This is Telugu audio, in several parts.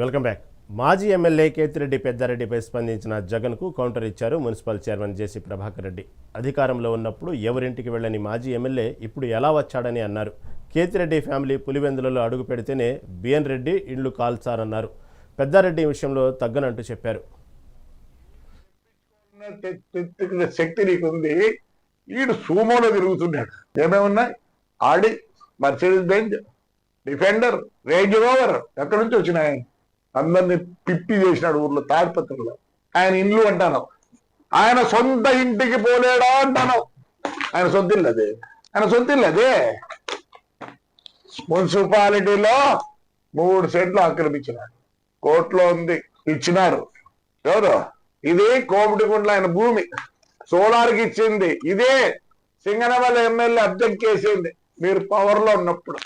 Welcome back. మాజీ ఎమ్మెల్యే కేతిరెడ్డి పెద్దారెడ్డిపై స్పందించిన జగన్కు కౌంటర్ ఇచ్చారు municipal chairman JC Prabhakar Reddy. అధికారంలో ఉన్నప్పుడు ఎవరింటికి వెళ్ళని మాజీ ఎమ్మెల్యే ఇప్పుడు ఎలా వచ్చాడని అన్నారు. కేతిరెడ్డి ఫ్యామిలీ పులివెందులలో అడుగు పెడితేనే బిఎన్ రెడ్డి ఇళ్ళు కాల్చారన్నారు. పెద్దారెడ్డి విషయంలో తగ్గనంటూ చెప్పారు. శక్తి నీకుంది. వీడు సూమోలో తిరుగుతున్నాడు. ఏమేమున్నా? Audi Mercedes Benz Defender Range Rover ఎక్కడి నుంచి వచ్చినాయి? అందరిని పిప్పి చేసినాడు ఊర్లో తాడిపత్రిలో. ఆయన ఇల్లు అంటాను. ఆయన సొంత ఇంటికి పోలేడా అంటాను. ఆయన సొంత ఇల్లు అదే. ఆయన సొంత ఇల్లు అదే. మున్సిపాలిటీలో మూడు సెంట్లు ఆక్రమించినాడు. కోర్టులో ఉంది. ఇచ్చినారు. ఎవరు? ఇది కోమటిగుండ్ల ఆయన భూమి. సోలార్కి ఇచ్చింది. ఇదే సింగనవల్లి ఎమ్మెల్యే అబ్జెక్ట్ చేసింది. మీరు పవర్లో ఉన్నప్పుడు.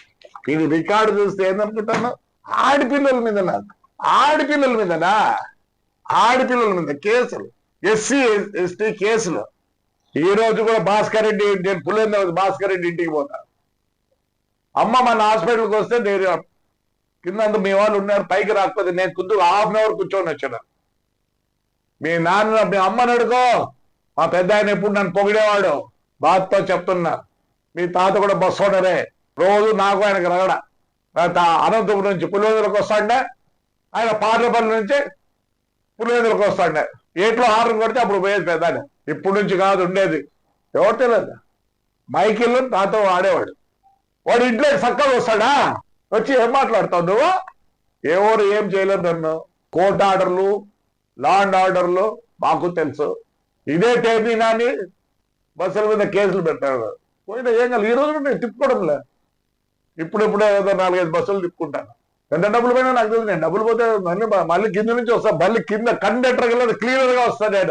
ఇది రికార్డు చూస్తే ఏందనుకుంటాను ఆడపిల్లల మీద నాకు. ఆడపిల్లల మీదనా? ఆడపిల్లల మీద కేసులు. ఎస్సీ ఎస్టీ కేసులు. ఈ రోజు కూడా భాస్కర్ రెడ్డి నేను పులేంద్ర భాస్కర్ రెడ్డి ఇంటికి పోతాను అమ్మ మన హాస్పిటల్కి వస్తే నేను కింద మీ వాళ్ళు ఉన్నారు పైకి రాకపోతే నేను కుందు హాఫ్ అన్ అవర్ కూర్చొని వచ్చాను. మీ నాన్న మీ అమ్మని అడుకో మా పెద్ద ఆయన ఎప్పుడు నన్ను పొగిడేవాడు? బాధతో చెప్తున్నా. మీ తాత కూడా బస్సు ఓనరే. రోజు నాకు ఆయనకు రగడ. అనంతపురం నుంచి పులివెందులకు వస్తాండే? ఆయన పార్లపల్లి నుంచి పులివెందులకు వస్తాడు. ఏట్లో హారం కొడితే అప్పుడు పోయేది పెద్ద ఇప్పుడు నుంచి కాదు ఉండేది. ఎవరు తెలియదు. మైకిల్ నాతో ఆడేవాడు వాడు ఇంట్లో చక్కగా వస్తాడా? వచ్చి ఏం మాట్లాడతావు నువ్వు? ఎవరు ఏం చేయలేదు నన్ను. కోర్ట్ ఆర్డర్లు లా అండ్ ఆర్డర్లు మాకు తెలుసు. ఇదే టైం నాని బస్సుల మీద కేసులు పెట్టాడు పోయిన ఏం కాదు ఈ రోజు నేను తిప్పుకోవడం లే ఇప్పుడు ఇప్పుడే ఏదో నాలుగైదు బస్సులు తిప్పుకుంటాను. ఎంత డబ్బులు పోయినా నాకు తెలుసు నేను డబ్బులు పోతే మళ్ళీ మళ్ళీ కింద నుంచి వస్తా. మళ్ళీ కింద కండక్టర్ క్లియర్గా వస్తా నేను.